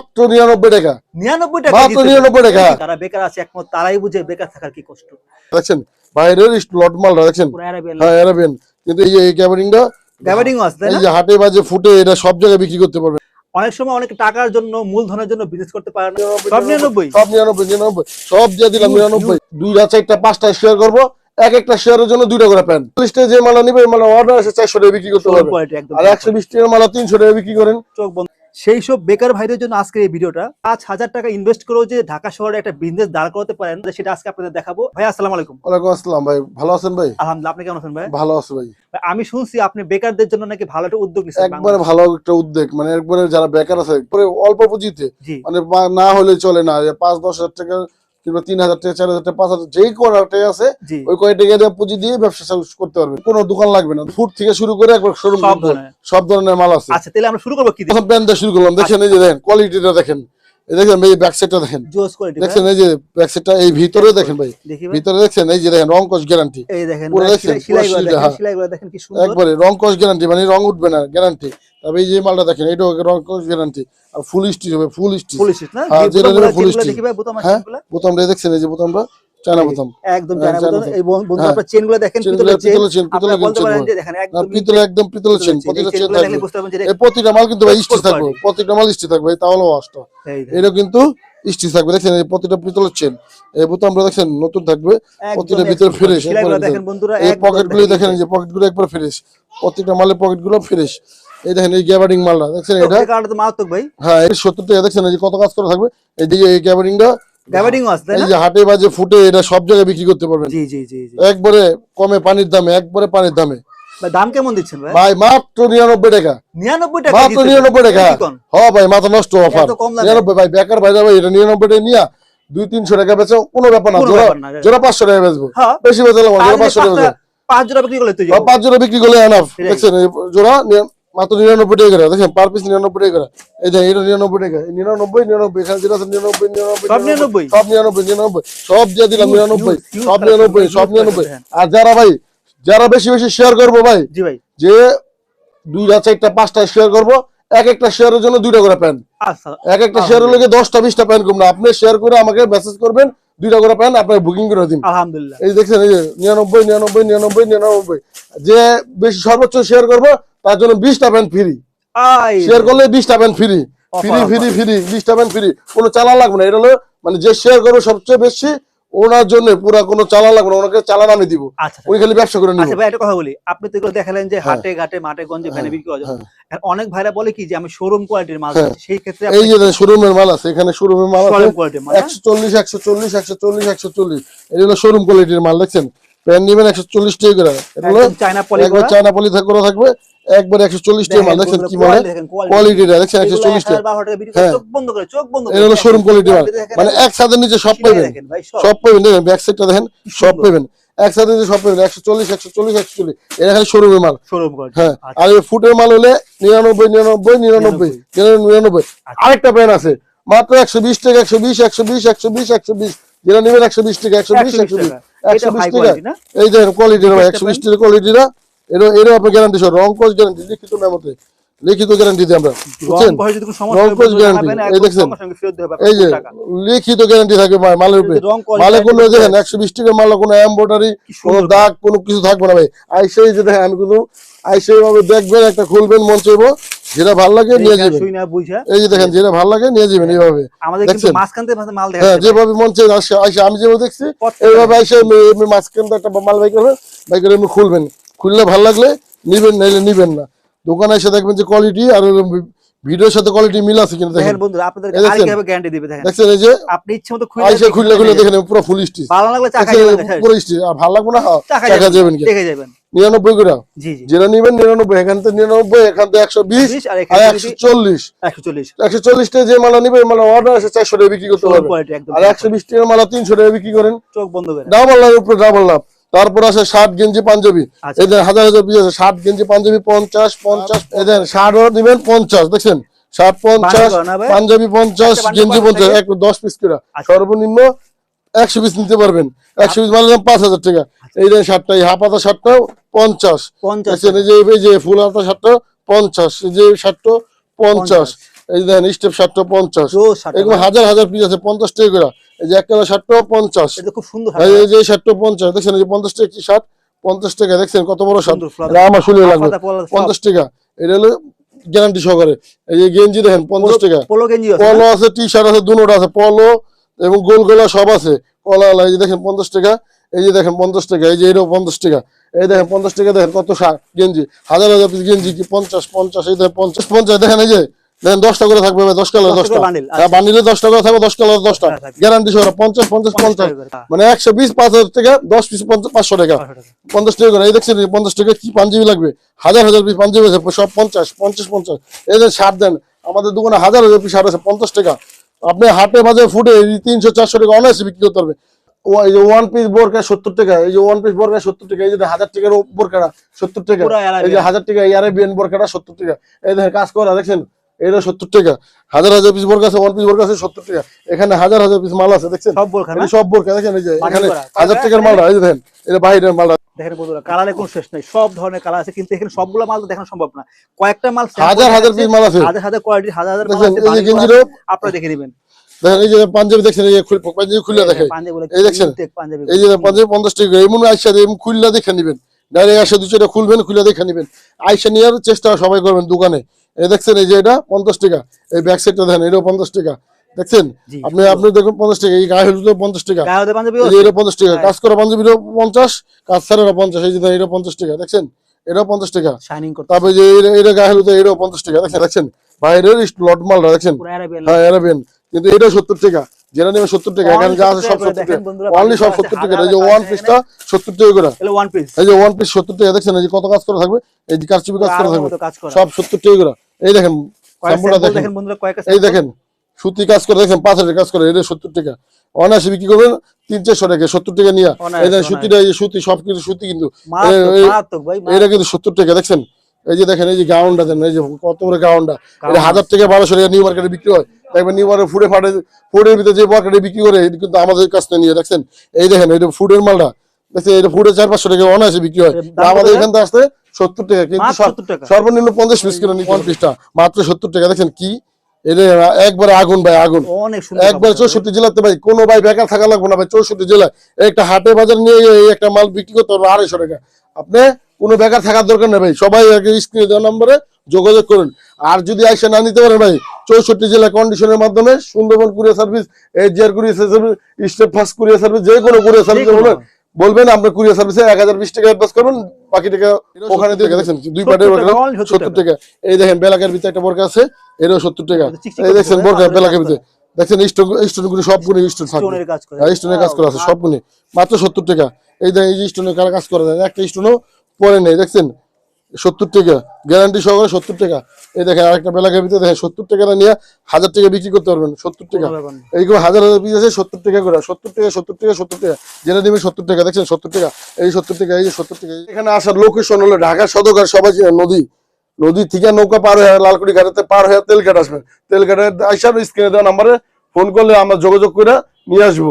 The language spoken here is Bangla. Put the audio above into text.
মাত্র নিরানব্বই টাকা। নিরানব্বই টাকা মাত্র। 99 টাকা। তারা বেকার আছে একমত তারাই বুঝে বেকার থাকার কি কষ্ট। দেখছেন বাইরের লট মালটা দেখছেন হ্যাঁ এরাবেন কিন্তু এই এই আছে এই যে হাটে বাজে ফুটে এটা সব জায়গায় বিক্রি করতে পারবে। অনেক সময় অনেক টাকার জন্য মূলধনের জন্য বিজনেস করতে পারে না। সব নিরানব্বই? সব নিরানব্বই নিরানব্বই। সব দিয়ে দিলাম নিরানব্বই। দুইটা চারটা পাঁচটা শেয়ার করব। এক একটা শেয়ারের জন্য দুইটা করে প্যান চল্লিশটা যে মালা নিবে মালা অর্ডার আছে চারশো টাকা বিক্রি করতে পারবে। আর একশো বিশ টাকার মালা তিনশো টাকা বিক্রি করেন। চোখ বন্ধ। সেই সব বেকার ভাইদের জন্য আজকের এই ভিডিওটা। পাঁচ হাজার টাকা ইনভেস্ট করেও যে ঢাকা শহরে একটা বিজনেস দাঁড় করতে পারেন সেটা আজকে আপনাদের দেখাবো। ভাই আসসালাম আলাইকুম। ওয়ালাইকুম আসসালাম ভাই ভালো আছেন ভাই? আলহামদুলিল্লাহ আপনি কেমন আছেন ভাই? ভালো আছেন ভাই। আমি শুনছি আপনি বেকারদের জন্য নাকি ভালো একটা উদ্যোগ নিচ্ছেন একবারে ভালো একটা উদ্যোগ মানে একবারে যারা বেকার আছে পরে অল্প পুঁজিতে মানে না হলে চলে না পাঁচ দশ হাজার টাকা কিংবা তিন হাজার টাকা চার হাজার টাকা পাঁচ হাজার যেই কয়টাই আছে ওই কয় টাকা পুঁজি দিয়ে ব্যবসা করতে পারবে। কোনো দোকান লাগবে না। ফুড থেকে শুরু করে একবার শোরুম সব ধরনের। মাল আছে। আচ্ছা তাহলে আমরা শুরু করব কি প্রথম প্যান্ট দিয়ে শুরু করলাম। দেখেন এই যে দেখেন কোয়ালিটিটা দেখেন। দেখেন এই ব্যাক সাইডটা দেখেন। জোস কোয়ালিটি দেখছেন এই যে ব্যাক সাইডটা এই ভিতরে দেখেন ভাই। ভিতরে দেখছেন এই যে দেখেন রং কস গ্যারান্টি এই দেখেন পুরো ভাই, দেখেন হ্যাঁ। সেলাইগুলো দেখেন কি সুন্দর। একবারে রং কস গ্যারান্টি মানে রং উঠবে না গ্যারান্টি তবে এই যে মালটা দেখেন এটা রং কস গ্যারান্টি আর ফুল স্টিচ হবে ফুল স্টিচ পুলিশ না? হ্যাঁ, যেটা ফুল স্টিচ ভাই বোতামটা দেখছেন এই যে বোতামটা? চায়না বোতাম একদম জানা জানা বোতাম বোতাম। এই বন্ধু। আপনার চেনগুলো দেখেন পিতলের চেন চেন পিতলের চেন পারেন। যে দেখেন একদম পিতলে একদম পিতলের চেন প্রতিটা চেন থাকবে এই প্রতিটা মাল কিন্তু ভাই স্টিচ থাকবে quality। প্রতিটা মাল স্টিচ থাকবে তাহলে ওয়াশটা এটা কিন্তু স্টিচ থাকবে। এই প্রতিটা পিতলের চেন এই বোতামটা নতুন থাকবে। প্রতিটা ভিতরে ফ্রেশ দেখেন বন্ধুরা এই দেখেন, যে। পকেটগুলো একবার ফ্রেশ প্রত্যেকটা মালের পকেটগুলো ফ্রেশ এই দেখেন এই গ্যাবারিং মালটা দেখছেন এটা? ভাই। হ্যাঁ এই সত্তর টাকা দেখছেন যে কত কাজ করে থাকবে? এই যে এই গ্যাবারিংটা গ্যাবার্ডিং আছে তাই এই যে হাটে বাজে ফুটে এটা সব জায়গায় বিক্রি করতে পারবেন। জি জি জি জি। একবারে কমে পানির দামে একবারে পানির দামে। দাম কেমন দিচ্ছেন ভাই? ভাই মাত্র নিরানব্বই টাকা। নিরানব্বই টাকা মাত্র দিচ্ছেন। নিরানব্বই টাকা। কি ভাই মাথা নষ্ট অফার। এত কম দামে? নিরানব্বই ভাই বেকার ভাই ভাই এটা নিরানব্বই টাকা নিয়ে দুই তিনশো টাকা বেচো কোনো ব্যাপার না। কোনো জোড়া পাঁচশো টাকা বেচবো। হ্যাঁ। বেশি বেচলে জোড়া পাঁচ পাঁচশো টাকা পাঁচ জোড়া বিক্রি করলে পাঁচ জোড়া বিক্রি করলে এনাফ দেখছেন জোড়া মাত্র নিরানব্বই টাকা করে। দেখেন পার পিস নিরানব্বই টাকা করে। এই দেখেন এটা নিরানব্বই টাকা। এই নিরানব্বই নিরানব্বই এখানে যেটা আছে নিরানব্বই নিরানব্বই সব নিরানব্বই? নিরানব্বই? সব দিয়ে দিলাম নিরানব্বই। সব নিরানব্বই সব নিরানব্বই। আর যারা ভাই যারা বেশি বেশি শেয়ার করব ভাই জি ভাই। যে দুইটা চারটা পাঁচটা শেয়ার করব এক একটা শেয়ারের জন্য দুইটা করে প্যান আচ্ছা। এক একটা শেয়ারের লগে দশটা বিশটা প্যান কম না আপনি শেয়ার করে আমাকে মেসেজ করবেন দুইটা করে প্যান আপনার বুকিং করে দিন আলহামদুলিল্লাহ। এই দেখছেন এই যে নিরানব্বই নিরানব্বই নিরানব্বই নিরানব্বই। যে বেশি সর্বোচ্চ শেয়ার করব তার জন্য বিশটা প্যান ফ্রি শেয়ার করলে বিশটা pan free free free free বিশটা প্যান ফ্রি কোনো চালা লাগবে না। এটা হলো মানে যে শেয়ার করবে সবচেয়ে বেশি ওনার জন্য পুরা কোনো চালা লাগবে না। ওনাকে চালান আমি দিব। আচ্ছা উনি খালি ব্যবসা করে আচ্ছা ভাই একটা কথা বলি। আপনি তো এগুলো দেখালেন যে হাটে ঘাটে মাঠে গঞ্জে ভ্যানে হ্যাঁ, বিক্রি করা যায়। হ্যাঁ। অনেক ভাইরা বলে কি যে আমি শোরুম কোয়ালিটির মাল হ্যাঁ। সেই ক্ষেত্রে এই যে শোরুমের মাল আছে। এখানে শোরুমের মাল আছে। শোরুম কোয়ালিটির মাল হ্যাঁ? একশো চল্লিশ একশো চল্লিশ একশো চল্লিশ একশো চল্লিশ। এটা হলো শোরুম কোয়ালিটির মাল দেখছেন? প্যান নিবেন একশো চল্লিশ টাকা করে। চায়না পলি একবার চায়না পলি করা। থাকবে। একবার একশো চল্লিশ টাকা মাল কি মানে কোয়ালিটিটা দেখছেন একশো চল্লিশ টাকা হ্যাঁ। এটা হলো শোরুম কোয়ালিটি মাল। মানে এক সাথে নিচে সব পাবেন। সব। পাবেন। দেখেন ব্যাক সাইডটা দেখেন সব পাবেন। এক সাথে সব পাবেন। একশো চল্লিশ একশো চল্লিশ একশো চল্লিশ। এটা খালি শোরুমের মাল। হ্যাঁ। আচ্ছা। আর এই ফুটের মাল হলে নিরানব্বই নিরানব্বই নিরানব্বই নিরানব্বই। আচ্ছা। আরেকটা প্যান আছে। মাত্র একশো বিশ টাকা একশো বিশ একশো বিশ একশো বিশ একশো বিশ। যেটা নেবেন একশো বিশ টাকা একশো বিশ একশো বিশ একশো বিশ। টাকা। এই দেখেন কোয়ালিটির Request একশো বিশ টাকা কোয়ালিটিটা এটা এটা আপনার গ্যারান্টি সহ রং কোচ গ্যারান্টি লিখিত মেমোতে। লিখিত গ্যারান্টি দিই আমরা বুঝছেন? রং বলবেন, গ্যারান্টি এই দেখছেন? হবে এই যে লিখিত গ্যারান্টি থাকে মালের উপরে। মালে কোনো দেখেন একশো বিশ টাকার মালে কোনো এম্বয়ডারি কোনো দাগ কোনো কিছু থাকবে না ভাই। আইসে যে দেখেন আমি কিন্তু আইসে এইভাবে দেখবেন একটা খুলবেন মন চাইব যেটা ভালো লাগে নিয়ে যাবেন। এই যে দেখেন যেটা ভালো লাগে নিয়ে যাবেন এইভাবে। আমাদের কিন্তু দেখছেন? মাঝখান থেকে মাল দেখা হ্যাঁ যেভাবে মন চাই আসে আইসে আমি যেভাবে দেখছি এইভাবে আইসে মাঝখান একটা মাল বাই করবে বাই করে খুলবেন। খুললে ভালো লাগলে নিবেন নাইলে নিবেন না। দোকানে এসে দেখবেন যে কোয়ালিটি আর ভিডিওর সাথে কোয়ালিটি মিল আছে কিনা দেখেন দেখেন। বন্ধুরা আপনাদের দেখছেন? কীভাবে গ্যারান্টি দিবে দেখেন। দেখছেন এই যে? আপনি ইচ্ছে মতো খুলে আইসে খুললে খুললে দেখেন। পুরো ফুল স্টিচ ভালো লাগলে চাকা যাবেন পুরো স্টিচ আর ভালো লাগবে না? চাকা যাবেন কি? দেখে যাবেন। নিরানব্বই করে? জি জি। যেটা নিবেন নিরানব্বই এখান থেকে নিরানব্বই এখান থেকে একশো বিশ আর আর এখানে একশো চল্লিশ। একশো চল্লিশ। একশো যে মালা নিবে মালা অর্ডার আছে চারশো টাকা বিক্রি করতে হবে আর একশো বিশ টাকার মালা তিনশো টাকা বিক্রি করেন। চোখ বন্ধ করে। ডাবল লাভ উপরে ডাবল লাভ। তারপর আছে শার্ট গেঞ্জি পাঞ্জাবি। আচ্ছা। এদের হাজার হাজার পিস আছে শার্ট গেঞ্জি পাঞ্জাবি পঞ্চাশ পঞ্চাশ এদের শার্টও দিবেন পঞ্চাশ দেখছেন? শার্ট পঞ্চাশ? পাঞ্জাবি পঞ্চাশ একটা গেঞ্জি পঞ্চাশ এক দশ পিস করে। আচ্ছা। সর্বনিম্ন একশো পিস নিতে পারবেন। একশো পিস মানে পাঁচ হাজার টাকা। এই যে শার্টটা এই হাফ হাতা শার্টটাও পঞ্চাশ। দেখছেন? এই যে এই যে ফুল হাতা শার্টটা পঞ্চাশ। এই যে শার্টটা পঞ্চাশ। এই যে দেখেন স্টেপ ষাটটা পঞ্চাশ। এরকম হাজার হাজার পিস আছে পঞ্চাশ টাকা করে। এই যে এক কালার ষাটটা পঞ্চাশ। খুব সুন্দর এই যে ষাটটা পঞ্চাশ দেখছেন এই যে পঞ্চাশ টাকা কি শার্ট পঞ্চাশ টাকা দেখছেন কত বড় এটা আমার শুনে লাগবে। পঞ্চাশ টাকা। এটা হলো গ্যারান্টি সহকারে। এই যে গেঞ্জি দেখেন পঞ্চাশ টাকা। পোলো আছে টি শার্ট আছে দুটোটা আছে পলো এবং গোল গোলা সব আছে। কলা এই যে দেখেন পঞ্চাশ টাকা। এই যে দেখেন পঞ্চাশ টাকা। এই যে এটাও পঞ্চাশ টাকা। এই দেখেন পঞ্চাশ টাকা দেখেন কত গেঞ্জি। হাজার হাজার পিস গেঞ্জি কি পঞ্চাশ পঞ্চাশ এই দেখেন পঞ্চাশ পঞ্চাশ। দেখেন এই যে দেখেন দশটা করে থাকবে দশ কালার দশটা করে bundle। বান্ডিলে দশটা করে থাকবে দশ কালার দশটা। হ্যাঁ, গ্যারান্টি সহ পঞ্চাশ পঞ্চাশ পঞ্চাশ পঞ্চাশ। টাকা হ্যাঁ, মানে একশো বিশ পাঁচ হাজার টাকা দশ পিস পাঁচশো টাকা। পঞ্চাশ টাকা করে এই দেখছেন পঞ্চাশ টাকা কি পাঞ্জাবি লাগবে? হাজার হাজার পিস পাঞ্জাবি আছে সব পঞ্চাশ পঞ্চাশ পঞ্চাশ। এই যে শার্ট দেন আমাদের দোকানে হাজার হাজার পিস শার্ট আছে পঞ্চাশ টাকা। আপনি হাটে বাজারে ফুটে তিনশো চারশো টাকা অনায়াসে বিক্রি করতে পারবে এই যে ওয়ান পিস বোরকা সত্তর টাকা এই যে ওয়ান পিস বোরকা সত্তর টাকা এই যে হাজার টাকার বোরকাটা সত্তর টাকা। এই যে হাজার টাকা ইয়ারেবিয়ান বোরকাটা সত্তর টাকা। এই দেখেন কাজ করা দেখছেন? এটা সত্তর টাকা। হাজার হাজার পিস বোরকা আছে ওয়ান পিস বোরকা আছে সত্তর টাকা। এখানে হাজার হাজার পিস মাল আছে দেখছেন? সব বোরকা দেখেন এই যে এখানে হাজার টাকার মালটা এই দেখেন এটা বাইরের মালটা। দেখেন বন্ধুরা কালারে কোনো শেষ নাই সব ধরনের কালার আছে কিন্তু এখানে সবগুলো মাল তো দেখানো সম্ভব না। কয়েকটা মাল হাজার হাজার পিস মাল আছে। হাজার হাজার হাজার হাজার মাল আছে আপনারা দেখে নেবেন। দেখেন এই যে পাঞ্জাবি দেখছেন এই পাঞ্জাবি খুলে দেখে। এই দেখছেন? এই যে পাঞ্জাবি পঞ্চাশ টাকা এমন আইসা এমন খুললা দেখে নিবেন। ডাইরেক্ট আসে খুলবেন খুলে দেখে নিবেন। আইসা নেওয়ার চেষ্টা সবাই করবেন দোকানে। এই দেখছেন এই যে এটা পঞ্চাশ টাকা। এই ব্যাক সাইডটা দেখেন এটাও পঞ্চাশ টাকা। দেখছেন? আপনি আপনি দেখুন পঞ্চাশ টাকা এই গায়ে হলুদ পঞ্চাশ টাকা। এটা পঞ্চাশ টাকা। হ্যাঁ। কাজ করা পাঞ্জাবিরও পঞ্চাশ কাজ ছাড়া পঞ্চাশ। এই যে এটা পঞ্চাশ টাকা। দেখছেন? এটাও পঞ্চাশ টাকা। তারপরে যে এটা- গায়ে হলুদ এটাও পঞ্চাশ টাকা। দেখছেন দেখছেন? বাইরের লট মালটা দেখছেন? হ্যাঁ অ্যারাবিয়ান কিন্তু এটা সত্তর টাকা। যেটা নেবে সত্তর টাকা। এখানে যা আছে সব সত্তর টাকা। অনলি সব সত্তর টাকা। এই যে ওয়ান পিসটা সত্তর টাকা করে। এই যে ওয়ান পিস সত্তর টাকা। দেখছেন? এই যে কত কাজ করা থাকবে? এই যে কারচুপি কাজ করা থাকবে। সব সত্তর টাকা করে। এই দেখেন দেখেন। দেখেন বন্ধুরা কয়েকটা এই দেখেন সুতি কাজ করে দেখেন পাঁচ হাজার কাজ করে এটা সত্তর টাকা। অনায়াসে বিক্রি করবেন তিন চারশো টাকা সত্তর টাকা নিয়ে। এই সুতিটা এই সুতি সব কিছু সুতি কিন্তু। এটা কিন্তু সত্তর টাকা দেখছেন? এই যে দেখেন এই যে গাউনটা দেন এই যে কত বড় গাউনটা। এটা হাজার টাকা বারোশো টাকা নিউ মার্কেটে বিক্রি হয়। দেখবেন নিউ মার্কেট ফুডে ফাটে ফুডের ভিতরে যে মার্কেটে বিক্রি করে কিন্তু আমাদের কাছ থেকে নিয়ে দেখছেন? এই দেখেন এটা ফুডের মালটা। দেখছেন এটা ফুডে চার পাঁচশো টাকা অনায়াসে বিক্রি হয়। আমাদের এখান থেকে আসতে সত্তর টাকা কিন্তু মাত্র সর- 70 টাকা। সর্বনিম্ন পঞ্চাশ পিস কিলো নিতে পিসটা মাত্র সত্তর টাকা। দেখেন কি একবারে আগুন ভাই আগুন। একবার চৌষট্টি জেলাতে ভাই কোনো ভাই বেকার থাকা লাগবে না ভাই চৌষট্টি জেলায়। একটা হাটে বাজার নিয়ে একটা মাল বিক্রি করতে পারবে আড়াইশো টাকা। আপনি কোনো বেকার থাকার দরকার নেই ভাই। সবাই স্ক্রিনে দেওয়া নম্বরে যোগাযোগ করুন। আর যদি আইসে না নিতে পারেন ভাই চৌষট্টি জেলা কন্ডিশনের মাধ্যমে Sundarban courier service AGR courier service step first courier service যে কোনো কুরিয়ার সার্ভিস বলবেন বলবেন আপনার কুরিয়ার সার্ভিসে এক হাজার বিশ টাকা অ্যাডভান্স করবেন। বাকি টাকা ওখানে দিয়ে দেখেন দুই পাটের টাকা, বোরকা only 70 সত্তর টাকা। এই দেখেন বেলাকের ভিতরে একটা বোরকা আছে এটাও সত্তর টাকা। এই দেখছেন বোরকা বেলাকের ভিতরে। দেখছেন স্টোন স্টোনগুলি সবগুলি স্টোন থাকবে। স্টোনের কাজ হ্যাঁ, স্টোনের কাজ করা আছে সবগুলি মাত্র সত্তর টাকা। এই দেখেন এই যে স্টোনের কারা কাজ করা যায় একটা স্টোনও পরে নেই দেখছেন? সত্তর টাকা গ্যারান্টি সহকারে সত্তর টাকা। এই দেখেন আরেকটা বেলাকের ভিতরে দেখেন সত্তর টাকা নিয়ে হাজার টাকা বিক্রি করতে পারবেন সত্তর টাকা। এইগুলো হাজার হাজার পিস আছে সত্তর টাকা করে। সত্তর টাকা সত্তর টাকা সত্তর টাকা। যেটা নেবে সত্তর টাকা। দেখছেন সত্তর টাকা। এই সত্তর টাকা এই যে সত্তর টাকা। এখানে আসার লোকেশন হলো ঢাকা সদর সবাই নদী নদী থেকে নৌকা পার হয়ে লালকুড়ি ঘাটাতে পার হয়ে তেলঘাট আসবেন। তেলঘাটে আসার স্ক্রিনে দেওয়া নাম্বারে ফোন করলে আমরা যোগাযোগ করে নিয়ে আসব।